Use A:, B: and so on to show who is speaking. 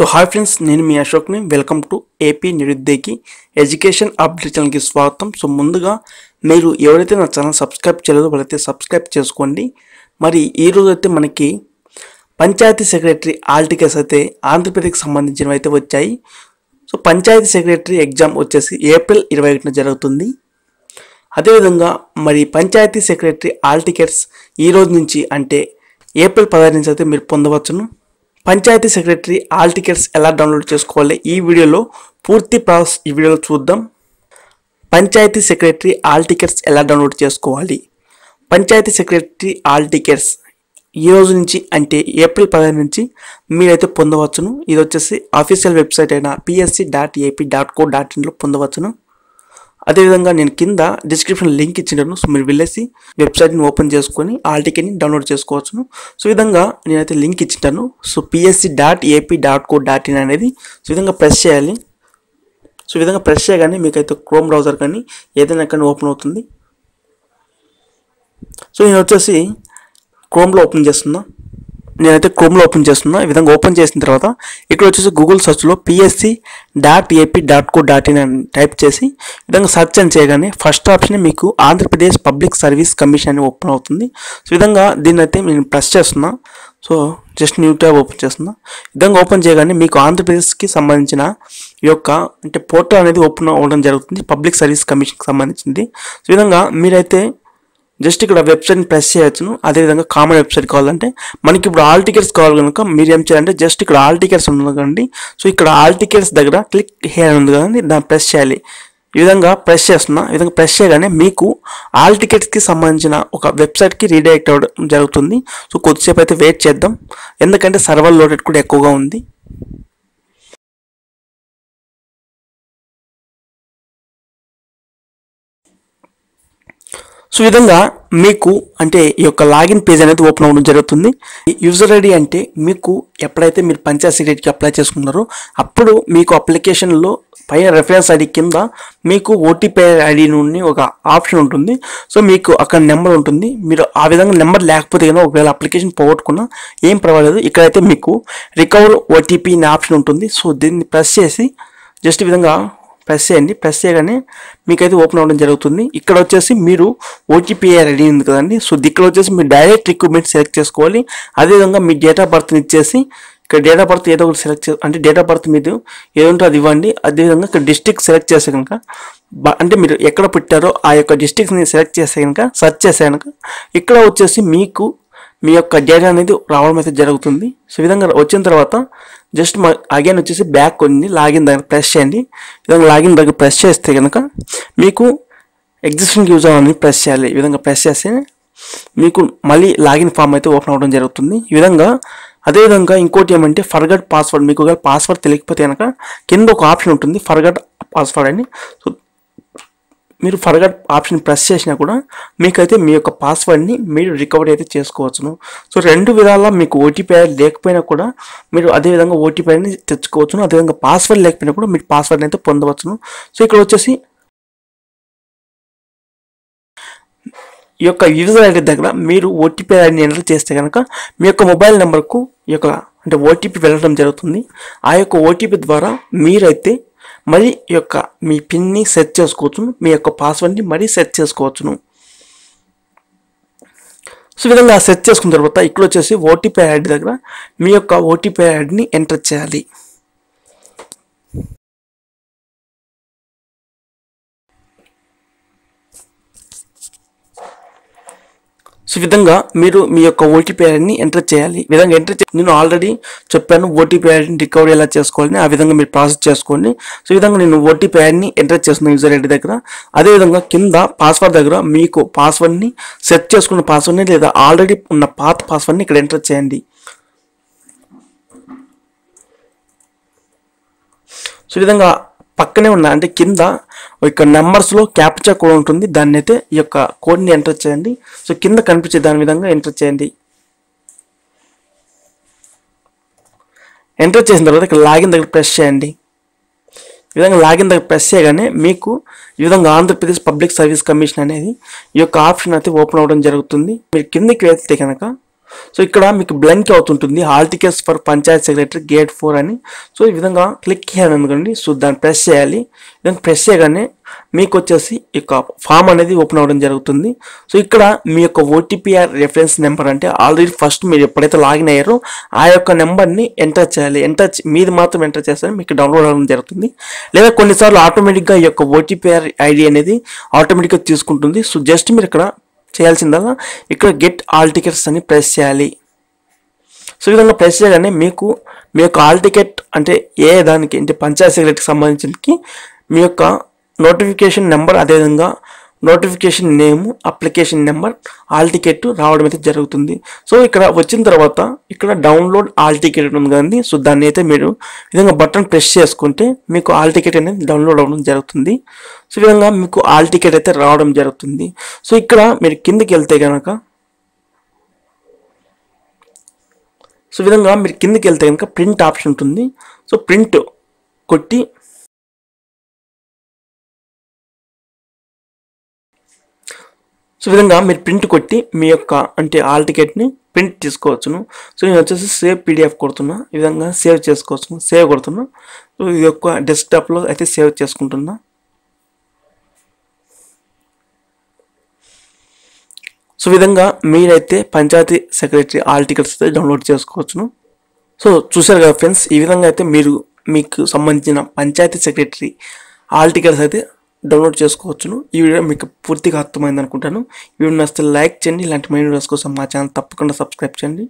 A: So hi friends నేను మీ అశోక్ని. వెల్కమ్ టు ఏపీ నిరుద్దేకి ఎడ్యుకేషన్ అప్డేట్ ఛానల్కి స్వాగతం. సో ముందుగా మీరు ఎవరైతే నా ఛానల్ సబ్స్క్రైబ్ చేయలేదో వాళ్ళైతే సబ్స్క్రైబ్ చేసుకోండి. మరి ఈ రోజు అయితే మనకి పంచాయతీ సెక్రటరీ ఆల్ అయితే ఆంధ్రప్రదేశ్కి సంబంధించినవి అయితే వచ్చాయి. సో పంచాయతీ సెక్రటరీ ఎగ్జామ్ వచ్చేసి ఏప్రిల్ ఇరవై ఒకటిన జరుగుతుంది. అదేవిధంగా మరి పంచాయతీ సెక్రటరీ ఆల్ టికెట్స్ ఈ రోజు నుంచి అంటే ఏప్రిల్ పదహారు నుంచి అయితే మీరు పొందవచ్చును. పంచాయతీ సెక్రటరీ ఆల్ టికెట్స్ ఎలా డౌన్లోడ్ చేసుకోవాలి? ఈ వీడియోలో పూర్తి ప్రాసెస్ ఈ వీడియోలో చూద్దాం. పంచాయతీ సెక్రటరీ ఆల్ టికెట్స్ ఎలా డౌన్లోడ్ చేసుకోవాలి? పంచాయతీ సెక్రటరీ ఆల్ టికెట్స్ ఈ రోజు నుంచి అంటే ఏప్రిల్ పదిహేను నుంచి మీరైతే పొందవచ్చును. ఇది వచ్చేసి అఫీషియల్ వెబ్సైట్ అయిన PSC dot AP dot co dot ఇన్లో పొందవచ్చును. అదేవిధంగా నేను కింద డిస్క్రిప్షన్ లింక్ ఇచ్చింటాను సో మీరు వెళ్ళేసి వెబ్సైట్ని ఓపెన్ చేసుకొని ఆ టికెట్ని డౌన్లోడ్ చేసుకోవచ్చును. సో విధంగా నేనైతే link ఇచ్చింటాను so PSC dot AP dot co dot in అనేది సో విధంగా ప్రెస్ చేయాలి. సో విధంగా ప్రెస్ చేయగానే మీకైతే క్రోమ్ బ్రౌజర్ కానీ ఏదైనా కానీ ఓపెన్ అవుతుంది. సో నేను వచ్చేసి క్రోమ్లో ఓపెన్ చేస్తున్నా. నేనైతే క్రోమ్లో ఓపెన్ చేస్తున్నా. ఈ విధంగా ఓపెన్ చేసిన తర్వాత ఇక్కడ వచ్చేసి Google సర్చ్లో PSC dot AP dot co dot in అని టైప్ చేసి ఈ విధంగా సెర్చ్ అని చేయగానే ఫస్ట్ ఆప్షన్ మీకు ఆంధ్రప్రదేశ్ పబ్లిక్ సర్వీస్ కమిషన్ అని ఓపెన్ అవుతుంది. సో విధంగా దీన్ని అయితే నేను ప్రెస్ చేస్తున్నా. So just new tab open చేస్తున్నా. విధంగా ఓపెన్ చేయగానే మీకు ఆంధ్రప్రదేశ్కి సంబంధించిన ఈ యొక్క అంటే పోర్టల్ అనేది ఓపెన్ అవ్వడం జరుగుతుంది. పబ్లిక్ సర్వీస్ కమిషన్కి సంబంధించింది. సో విధంగా మీరైతే జస్ట్ ఇక్కడ వెబ్సైట్ని ప్రెస్ చేయొచ్చును. అదేవిధంగా కామన్ వెబ్సైట్ కావాలంటే మనకి ఇప్పుడు ఆల్ టికెట్స్ కావాలి కనుక మీరు ఏం చేయాలంటే జస్ట్ ఇక్కడ ఆల్ టికెట్స్ ఉంది కదండి. సో ఇక్కడ ఆల్ టికెట్స్ దగ్గర క్లిక్ హియర్ ఉంది కదండి. దాన్ని ప్రెస్ చేయాలి. ఈ విధంగా ప్రెస్ చేస్తున్నా. ఈ విధంగా ప్రెస్ చేయగానే మీకు ఆల్ టికెట్స్కి సంబంధించిన ఒక వెబ్సైట్కి రీడైరెక్ట్ అవ్వడం జరుగుతుంది. సో కొద్దిసేపు అయితే వెయిట్ చేద్దాం. ఎందుకంటే సర్వర్ లోడెడ్ కూడా ఎక్కువగా ఉంది. సో విధంగా మీకు అంటే ఈ యొక్క లాగిన్ పేజ్ అనేది ఓపెన్ అవ్వడం జరుగుతుంది. యూజర్ ఐడి అంటే మీకు ఎప్పుడైతే మీరు పంచాయత్ సెక్రటరీకి అప్లై చేసుకున్నారో అప్పుడు మీకు అప్లికేషన్లో పైన రెఫరెన్స్ ఐడి కింద మీకు ఓటీపీ ఐడి నుండి ఒక ఆప్షన్ ఉంటుంది. సో మీకు అక్కడ నెంబర్ ఉంటుంది. మీరు ఆ విధంగా నెంబర్ లేకపోతే కనుక ఒకవేళ అప్లికేషన్ పోగొట్టుకున్నా ఏం పర్వాలేదు. ఇక్కడైతే మీకు రికవర్ ఓటీపీ అనే ఆప్షన్ ఉంటుంది. సో దీన్ని ప్రెస్ చేసి జస్ట్ ఈ విధంగా ప్రెస్ చేయండి. ప్రెస్ చేయగానే మీకైతే ఓపెన్ అవ్వడం జరుగుతుంది. ఇక్కడ వచ్చేసి మీరు ఓటీపీ రెడీ ఉంది కదండి. సో ఇక్కడ వచ్చేసి మీరు డైరెక్ట్ రిక్రూట్మెంట్ సెలెక్ట్ చేసుకోవాలి. అదేవిధంగా మీ డేట్ ఆఫ్ బర్త్ని ఇచ్చేసి ఇక్కడ డేట్ ఆఫ్ బర్త్ ఏదో ఒకటి సెలెక్ట్ చే అంటే డేట్ ఆఫ్ బర్త్ మీద ఏదంటే అది ఇవ్వండి. అదేవిధంగా ఇక్కడ డిస్ట్రిక్ట్ సెలెక్ట్ చేస్తే కనుక అంటే మీరు ఎక్కడ పుట్టారో ఆ యొక్క డిస్ట్రిక్ట్ని సెలెక్ట్ చేస్తే కనుక సెర్చ్ చేస్తే కనుక ఇక్కడ వచ్చేసి మీకు మీ యొక్క డేటా అనేది రావడం అయితే జరుగుతుంది. సో విధంగా వచ్చిన తర్వాత జస్ట్ మా అగైన్ వచ్చేసి బ్యాక్ కొన్ని లాగిన్ దగ్గర ప్రెస్ చేయండి. విధంగా లాగిన్ దగ్గర ప్రెస్ చేస్తే కనుక మీకు ఎగ్జిస్టింగ్ యూజర్ అని ప్రెస్ చేయాలి. ఈ విధంగా ప్రెస్ చేస్తే మీకు మళ్ళీ లాగిన్ ఫామ్ అయితే ఓపెన్ అవ్వడం జరుగుతుంది. ఈ విధంగా అదేవిధంగా ఇంకోటి ఏమంటే ఫర్గట్ పాస్వర్డ్ మీకు ఒకవేళ పాస్వర్డ్ తెలియకపోతే కనుక కింద ఒక ఆప్షన్ ఉంటుంది ఫర్గట్ పాస్వర్డ్ అని. సో మీరు ఫర్గట్ ఆప్షన్ ప్రెస్ చేసినా కూడా మీకైతే మీ యొక్క పాస్వర్డ్ని మీరు రికవరీ అయితే చేసుకోవచ్చును. సో రెండు విధాలా మీకు ఓటీపీ లేకపోయినా కూడా మీరు అదే విధంగా ఓటీపీని తెచ్చుకోవచ్చును. అదేవిధంగా పాస్వర్డ్ లేకపోయినా కూడా మీరు పాస్వర్డ్ని అయితే పొందవచ్చును. సో ఇక్కడ వచ్చేసి ఈ యొక్క యూజర్ ఐడి దగ్గర మీరు ఓటీపీ ఐడిని ఎంటర్ చేస్తే కనుక మీ యొక్క మొబైల్ నెంబర్కు ఈ యొక్క అంటే ఓటీపీ వెళ్ళడం జరుగుతుంది. ఆ యొక్క ఓటీపీ ద్వారా మీరైతే మరి యొక్క మీ పిన్ని సెట్ చేసుకోవచ్చును. మీ యొక్క పాస్వర్డ్ని మరీ సెట్ చేసుకోవచ్చును. సో ఈ విధంగా సెట్ చేసుకున్న తర్వాత ఇక్కడ వచ్చేసి ఓటీపీ యాడ్ దగ్గర మీ యొక్క ఓటీపీ యాడ్ని ఎంటర్ చేయాలి. సో విధంగా మీరు మీ యొక్క ఓటీపీ ఐడిని ఎంటర్ చేయాలి. విధంగా ఎంటర్ చే నేను ఆల్రెడీ చెప్పాను ఓటీపీ ఐడిని రికవరీ ఎలా చేసుకోవాలని ఆ విధంగా మీరు ప్రాసెస్ చేసుకోండి. సో విధంగా నేను ఓటీపీ ఐడిని ఎంటర్ చేస్తున్నాను యూజర్ ఐడి దగ్గర అదేవిధంగా కింద పాస్వర్డ్ దగ్గర మీకు పాస్వర్డ్ని సెట్ చేసుకున్న పాస్వర్డ్ని లేదా ఆల్రెడీ ఉన్న పాత పాస్వర్డ్ని ఇక్కడ ఎంటర్ చేయండి. సో విధంగా పక్కనే ఉన్న అంటే కింద ఇక నెంబర్స్లో క్యాప్చర్ కోడ్ ఉంటుంది. దాన్ని అయితే ఈ యొక్క కోడ్ని ఎంటర్ చేయండి. సో కింద కనిపించే దాని విధంగా ఎంటర్ చేయండి. ఎంటర్ చేసిన తర్వాత ఇక్కడ లాగిన్ దగ్గర ప్రెస్ చేయండి. ఈ విధంగా లాగిన్ దగ్గర ప్రెస్ చేయగానే మీకు ఈ విధంగా ఆంధ్రప్రదేశ్ పబ్లిక్ సర్వీస్ కమిషన్ అనేది ఈ యొక్క ఆప్షన్ అయితే ఓపెన్ అవ్వడం జరుగుతుంది. మీరు కిందకి వెళ్తే కనుక సో ఇక్కడ మీకు బ్లంక్ అవుతుంటుంది. Hall tickets for panchayat secretary grade four అని. సో ఈ విధంగా క్లిక్ చేయాలి అనుకోండి. సో దాన్ని ప్రెస్ చేయాలి. దాన్ని ప్రెస్ చేయగానే మీకు వచ్చేసి ఈ యొక్క ఫామ్ అనేది ఓపెన్ అవ్వడం జరుగుతుంది. సో ఇక్కడ మీ యొక్క ఓటీపీఆర్ రెఫరెన్స్ నెంబర్ అంటే ఆల్రెడీ ఫస్ట్ మీరు ఎప్పుడైతే లాగిన్ అయ్యారో ఆ యొక్క నెంబర్ని ఎంటర్ చేయాలి. ఎంటర్ మీది మాత్రం ఎంటర్ చేస్తే మీకు డౌన్లోడ్ అవ్వడం జరుగుతుంది. లేదా కొన్నిసార్లు ఆటోమేటిక్గా ఈ యొక్క ఓటీపీఆర్ ఐడి అనేది ఆటోమేటిక్గా తీసుకుంటుంది. సో జస్ట్ మీరు ఇక్కడ చేయాల్సిందల్లా ఇక్కడ గెట్ ఆల్ టికెట్స్ అని ప్రెస్ చేయాలి. సో ఈ విధంగా ప్రెస్ చేయగానే మీకు మీ యొక్క ఆల్ టికెట్ అంటే ఏ దానికి అంటే పంచాయత్ సెక్రటరీకి సంబంధించి మీ యొక్క నోటిఫికేషన్ నెంబర్ అదేవిధంగా notification name application number hall ticket రావడం అయితే జరుగుతుంది. సో ఇక్కడ వచ్చిన తర్వాత ఇక్కడ డౌన్లోడ్ ఆల్ టికెట్ ఉంది కదండి. సో దాన్ని అయితే మీరు విధంగా బటన్ ప్రెస్ చేసుకుంటే మీకు ఆల్ టికెట్ అనేది డౌన్లోడ్ అవ్వడం జరుగుతుంది. సో విధంగా మీకు ఆల్ టికెట్ అయితే రావడం జరుగుతుంది. సో ఇక్కడ మీరు కిందకి వెళ్తే కనుక సో విధంగా మీరు కిందకి వెళ్తే కనుక ప్రింట్ ఆప్షన్ ఉంటుంది. సో ప్రింట్ కొట్టి సో విధంగా మీరు ప్రింట్ కొట్టి మీ యొక్క అంటే ఆల్ టికెట్ని ప్రింట్ తీసుకోవచ్చును. సో నేను వచ్చేసి సేవ్ పీడిఎఫ్ కొడుతున్నా. ఈ విధంగా సేవ్ చేసుకోవచ్చును. సేవ్ కొడుతున్నా. సో ఇది యొక్క డెస్క్టాప్లో అయితే సేవ్ చేసుకుంటున్నా. సో విధంగా మీరైతే పంచాయతీ సెక్రటరీ ఆల్ టికెట్స్ అయితే డౌన్లోడ్ చేసుకోవచ్చును. సో చూశారు కదా ఫ్రెండ్స్ ఈ విధంగా అయితే మీరు మీకు సంబంధించిన పంచాయతీ సెక్రటరీ ఆల్ టికెట్స్ అయితే డౌన్లోడ్ చేసుకోవచ్చును. ఈ వీడియో మీకు పూర్తిగా అర్థమైంది అనుకుంటాను వీడియో నచ్చితే లైక్ చేయండి. ఇలాంటి మైండ్ వీడియోస్ కోసం మా ఛానల్ తప్పకుండా సబ్స్క్రైబ్ చేయండి.